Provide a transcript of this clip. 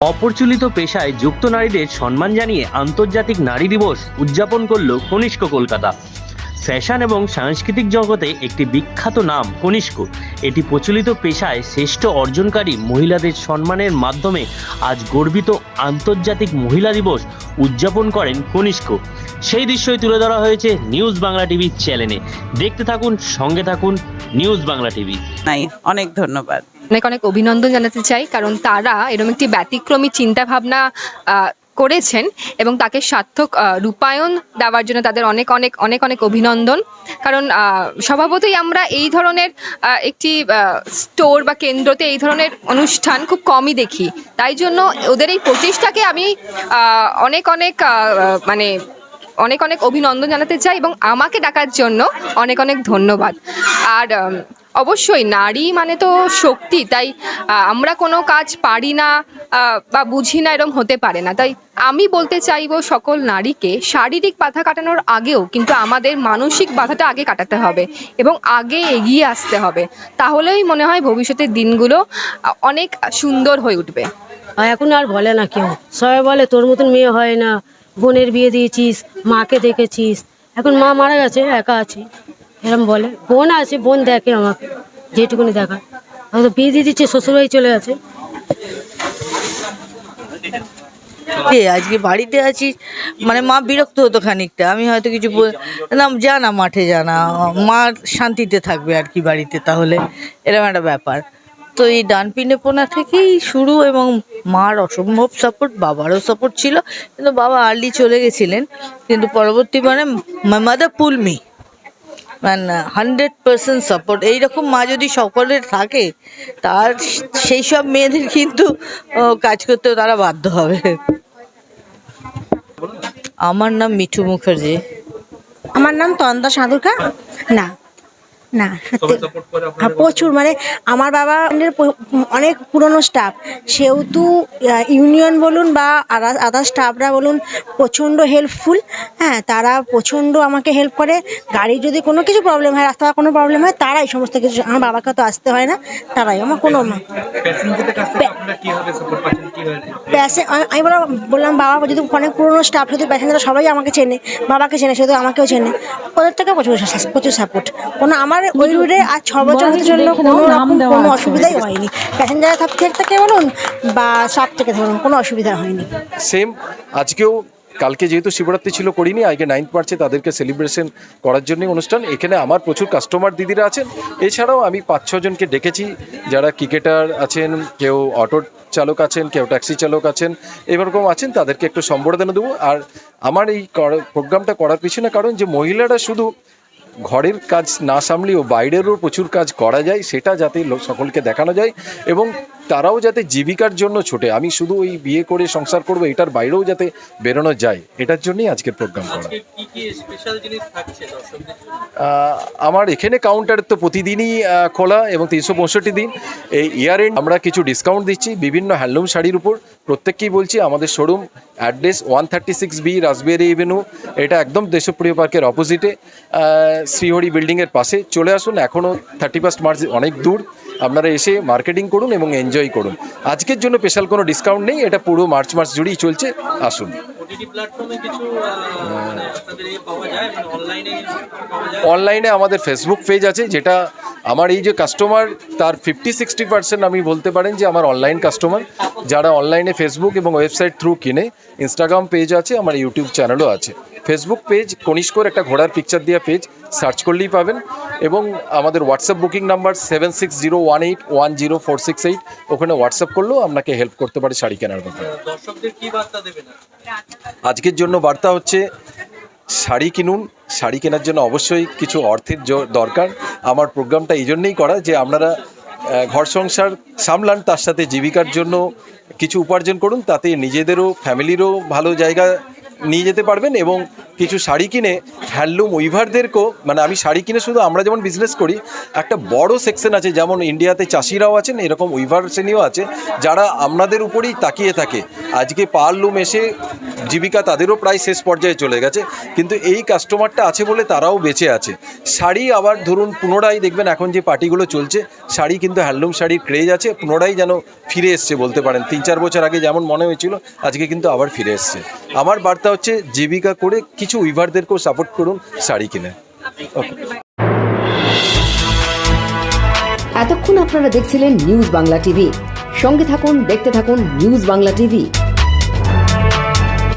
অপরচুলিত পেশায় যুক্ত নারীদের সম্মান জানিয়ে আন্তর্জাতিক নারী দিবস উদযাপন করল কনিষ্ক কলকাতা। ফ্যাশন এবং সাংস্কৃতিক জগতে একটি বিখ্যাত নাম কনিষ্ক। এটি প্রচলিত পেশায় শ্রেষ্ঠ অর্জনকারী মহিলাদের সম্মানের মাধ্যমে আজ গর্বিত আন্তর্জাতিক মহিলা দিবস উদযাপন করেন কনিষ্ক। সেই দৃশ্যই তুলে ধরা হয়েছে নিউজ বাংলা টিভি চ্যানেলে। দেখতে থাকুন সঙ্গে থাকুন নিউজ বাংলা টিভি। নাই অনেক ধন্যবাদ। অনেক অনেক অভিনন্দন জানাতে চাই কারণ তারা এরকম একটি ব্যতিক্রমী চিন্তা ভাবনা করেছেন এবং তাকে সার্থক রূপায়ণ দেওয়ার জন্য তাদের অনেক অনেক অনেক অনেক অভিনন্দন। কারণ স্বভাবতই আমরা এই ধরনের একটি স্টোর বা কেন্দ্রতে এই ধরনের অনুষ্ঠান খুব কমই দেখি। তাই জন্য ওদের এই প্রচেষ্টাকে আমি অনেক অনেক মানে অনেক অনেক অভিনন্দন জানাতে চাই এবং আমাকে ডাকার জন্য অনেক অনেক ধন্যবাদ। আর অবশ্যই নারী মানে তো শক্তি, তাই আমরা কোনো কাজ পারি না বা বুঝি না এরম হতে পারে না। তাই আমি বলতে চাইব সকল নারীকে, শারীরিক বাধা কাটানোর আগেও কিন্তু আমাদের মানসিক বাধাটা আগে কাটাতে হবে এবং আগে এগিয়ে আসতে হবে। তাহলেই মনে হয় ভবিষ্যতের দিনগুলো অনেক সুন্দর হয়ে উঠবে। এখন আর বলে না কেউ। সবাই বলে, তোর মতন মেয়ে হয় না। বোনের বিয়ে দিয়েছিস, মাকে দেখেছিস। এখন মা মারা গেছে, একা আছে। এরম বলে, বোন আছে, বোন দেখে আমাকে, যেটুকুনি দেখা হয়তো বিয়ে দিয়ে দিচ্ছে, শ্বশুরবাড়ি চলে গেছে। আজকে বাড়িতে আছি মানে মা বিরক্ত হতো খানিকটা। আমি হয়তো কিছু না, যা না, মাঠে যা না, মা শান্তিতে থাকবে আর কি বাড়িতে তাহলে। এরকম একটা ব্যাপার। তো এই ডানপিনে পোনা থেকেই শুরু এবং মার অসম্ভব সাপোর্ট বাবারও সাপোর্ট ছিল। কিন্তু বাবা আর্লি চলে গেছিলেন। কিন্তু পরবর্তী মানে মাদার পুল মি মানে হান্ড্রেড পার্সেন্ট সাপোর্ট এইরকম মা যদি সকলের থাকে, তার সেই সব মেয়েদের কিন্তু কাজ করতেও তারা বাধ্য হবে। আমার নাম মিঠু মুখার্জি। আমার নাম তন্দা সাধুকা না। না হ্যাঁ, প্রচুর মানে আমার বাবা অনেক পুরনো স্টাফ সেহেতু ইউনিয়ন বলুন বা আদার স্টাফরা বলুন প্রচণ্ড হেল্পফুল হ্যাঁ তারা প্রচণ্ড আমাকে হেল্প করে। গাড়ির যদি কোনো কিছু প্রবলেম হয় রাস্তায় কোনো প্রবলেম হয় তারাই সমস্ত কিছু আমার বাবাকে তো আসতে হয় না তারাই। আমার কোনো প্যাসে আমি বললাম বললাম বাবা যদি অনেক পুরনো স্টাফ শুধু প্যাসেঞ্জার সবাই আমাকে চেনে বাবাকে চেনে শুধু আমাকেও চেনে। ওদের থেকে প্রচুর প্রচুর সাপোর্ট কোনো আমার ওই রুটে আর ছ বছরের জন্য কোনো রকম কোনো অসুবিধাই হয়নি। প্যাসেঞ্জার সব থেকে বলুন বা স্টাফ থেকে ধরুন কোনো অসুবিধা হয়নি। সেম আজকেও কালকে যেহেতু শিবরাত্রি ছিল করিনি, আজকে নাইন্থ মার্চে তাদেরকে সেলিব্রেশন করার জন্য অনুষ্ঠান। এখানে আমার প্রচুর কাস্টমার দিদিরা আছেন। এছাড়াও আমি পাঁচ ছজনকে ডেকেছি। যারা ক্রিকেটার আছেন, কেউ অটো চালক আছেন, কেউ ট্যাক্সি চালক আছেন, এরকম আছেন, তাদেরকে একটু সম্বর্ধনা দেবো। আর আমার এই প্রোগ্রামটা করার পিছনে কারণ যে মহিলারা শুধু ঘরের কাজ না সামলেও বাইরেরও প্রচুর কাজ করা যায়, সেটা যাতে লোক- সকলকে দেখানো যায়। এবং তারাও যাতে জীবিকার জন্য ছোটে। আমি শুধু ওই বিয়ে করে সংসার করব এটার বাইরেও যাতে বেরোনো যায় এটার জন্যই আজকের প্রোগ্রাম করা। আমার এখানে কাউন্টার তো প্রতিদিনই খোলা এবং তিনশো পঁয়ষট্টি দিন। এই ইয়ার এন্ড আমরা কিছু ডিসকাউন্ট দিচ্ছি বিভিন্ন হ্যান্ডলুম শাড়ির উপর। প্রত্যেককেই বলছি আমাদের showroom address one thirty six B Rashbehari avenue এটা একদম দেশপ্রিয় পার্কের অপোজিটে শ্রীহরি বিল্ডিংয়ের পাশে। চলে আসুন এখনও থার্টি ফার্স্ট মার্চ অনেক দূর। আপনারা এসে মার্কেটিং করুন এবং এনজয় করুন। আজকের জন্য স্পেশাল কোনো ডিসকাউন্ট নেই এটা পুরো মার্চ মাস জুড়েই চলছে আসুন। অনলাইনে আমাদের ফেসবুক পেজ আছে যেটা আমার এই যে কাস্টমার তার ফিফটি সিক্সটি পার্সেন্ট আমি বলতে পারেন যে আমার অনলাইন কাস্টমার যারা অনলাইনে ফেসবুক এবং ওয়েবসাইট থ্রু কিনে ইনস্টাগ্রাম পেজ আছে আমার ইউটিউব চ্যানেলও আছে। ফেসবুক পেজ কনিষ্কর একটা ঘোড়ার পিকচার দেওয়া পেজ সার্চ করলেই পাবেন। এবং আমাদের WhatsApp booking number seven six zero one eight one zero four six eight ওখানে হোয়াটসঅ্যাপ করলেও আপনাকে হেল্প করতে পারে শাড়ি কেনার ব্যাপারে। আজকের জন্য বার্তা হচ্ছে শাড়ি কিনুন শাড়ি কেনার জন্য অবশ্যই কিছু অর্থের দরকার। আমার প্রোগ্রামটা এই জন্যেই করা যে আপনারা ঘর সংসার সামলান তার সাথে জীবিকার জন্য কিছু উপার্জন করুন তাতে নিজেদেরও ফ্যামিলিরও ভালো জায়গা নিয়ে যেতে পারবেন এবং কিছু শাড়ি কিনে হ্যান্ডলুম উইভারদেরকেও মানে আমি শাড়ি কিনে শুধু আমরা যেমন বিজনেস করি, একটা বড় সেকশন আছে, যেমন ইন্ডিয়াতে চাষিরাও আছেন, এরকম উইভার শ্রেণীও আছে, যারা আপনাদের উপরেই তাকিয়ে থাকে। আজকে পাওয়ারলুম এসে জীবিকা তাদেরও প্রায় শেষ পর্যায়ে চলে গেছে, কিন্তু এই কাস্টমারটা আছে বলে তারাও বেঁচে আছে। শাড়ি আবার ধরুন, পুনরায় দেখবেন এখন যে পার্টিগুলো চলছে, শাড়ি কিন্তু হ্যান্ডলুম শাড়ির ক্রেজ আছে, পুনরায় যেন ফিরে এসছে বলতে পারেন। তিন চার বছর আগে যেমন মনে হয়েছিল, আজকে কিন্তু আবার ফিরে এসছে। আমার বার্তা হচ্ছে, জীবিকা করে কিছু উইভারদেরকেও সাপোর্ট করুন, শাড়ি কিনে এতক্ষণ আপনারা দেখছিলেন নিউজ বাংলা টিভি সঙ্গে থাকুন, দেখতে থাকুন নিউজ বাংলা টিভি